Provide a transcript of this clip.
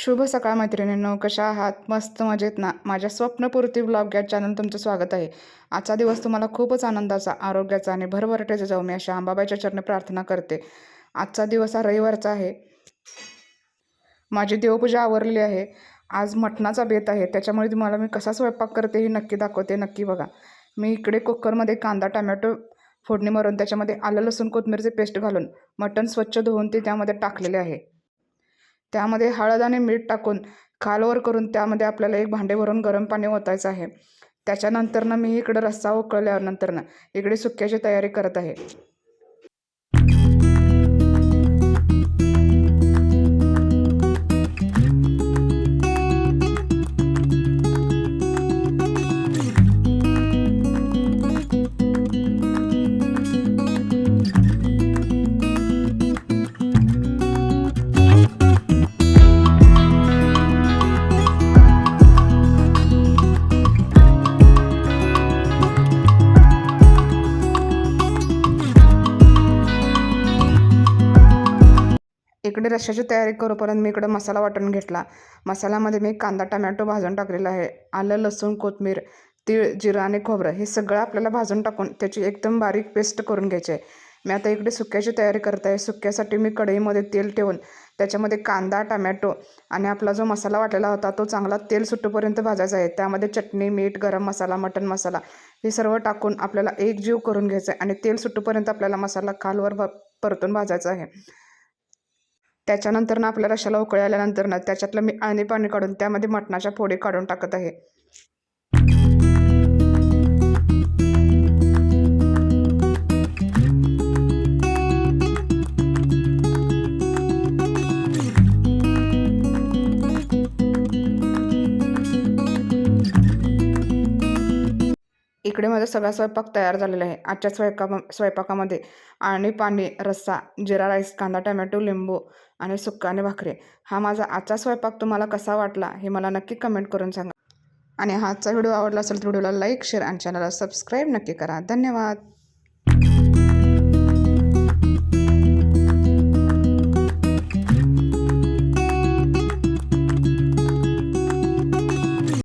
शुभ सकाळ मैत्रिणींनो. कशा आहात? मस्त मजेत ना? माझ्या स्वप्नपूर्ती ब्लॉग या चॅनल तुमचं स्वागत आहे. आजचा दिवस तुम्हाला खूपच आनंदाचा आरोग्याचा आणि भरभराटीचा जाऊ मी अशा अंबाबाईच्या चरणी प्रार्थना करते. आजचा दिवस हा रविवारचा आहे. माझी देवपूजा आवरली आहे. आज मटणाचा बेत आहे. त्याच्यामुळे तुम्हाला मी कसा स्वयंपाक करते हे नक्की दाखवते. नक्की बघा. मी इकडे कुकरमध्ये कांदा टमॅटो फोडणी मारून त्याच्यामध्ये आलं लसूण कोथमिरीचे पेस्ट घालून मटण स्वच्छ धुवून ते त्यामध्ये टाकलेले आहे. त्यामध्ये हळद आणि मीठ टाकून खालवर करून त्यामध्ये आपल्याला एक भांडे भरून गरम पाणी ओतायचं आहे. त्याच्यानंतरनं मी इकडं रस्सा उकळल्यानंतरनं इकडे सुक्याची तयारी करत आहे. इकडे रश्श्याची तयारी करूपर्यंत मी इकडे मसाला वाटून घेतला. मसाल्यामध्ये मी कांदा टमॅटो भाजून टाकलेला आहे. आलं लसूण कोथमीर तीळ जिरं आणि खोबरं हे सगळं आपल्याला भाजून टाकून त्याची एकदम बारीक पेस्ट करून घ्यायची आहे. मी आता इकडे सुक्याची तयारी करत आहे. सुक्यासाठी मी कढईमध्ये तेल ठेवून त्याच्यामध्ये कांदा टमॅटो आणि आपला जो मसाला वाटलेला होता तो चांगला तेल सुटूपर्यंत भाजायचा आहे. त्यामध्ये चटणी मीठ गरम मसाला मटण मसाला हे सर्व टाकून आपल्याला एक जीव करून घ्यायचं आहे आणि तेल सुटूपर्यंत आपल्याला मसाला खालवर भ परतून भाजायचा आहे. त्याच्यानंतर ना आपल्या रशाला उकळी आल्यानंतर ना त्याच्यातलं मी आणि पाणी काढून त्यामध्ये मटणाच्या फोडी काढून टाकत आहे. इकडे माझा सगळा स्वयंपाक तयार झालेला आहे. आजच्या स्वयंपाका स्वयंपाकामध्ये आणि पाणी रस्सा जिरा राईस कांदा टमॅटो लिंबू आणि सुक्का आणि भाकरी. हा माझा आजचा स्वयंपाक तुम्हाला कसा वाटला हे मला नक्की कमेंट करून सांगा. आणि हा आजचा व्हिडिओ आवडला असेल तर व्हिडिओला लाईक शेअर आणि चॅनलला सबस्क्राईब नक्की करा. धन्यवाद.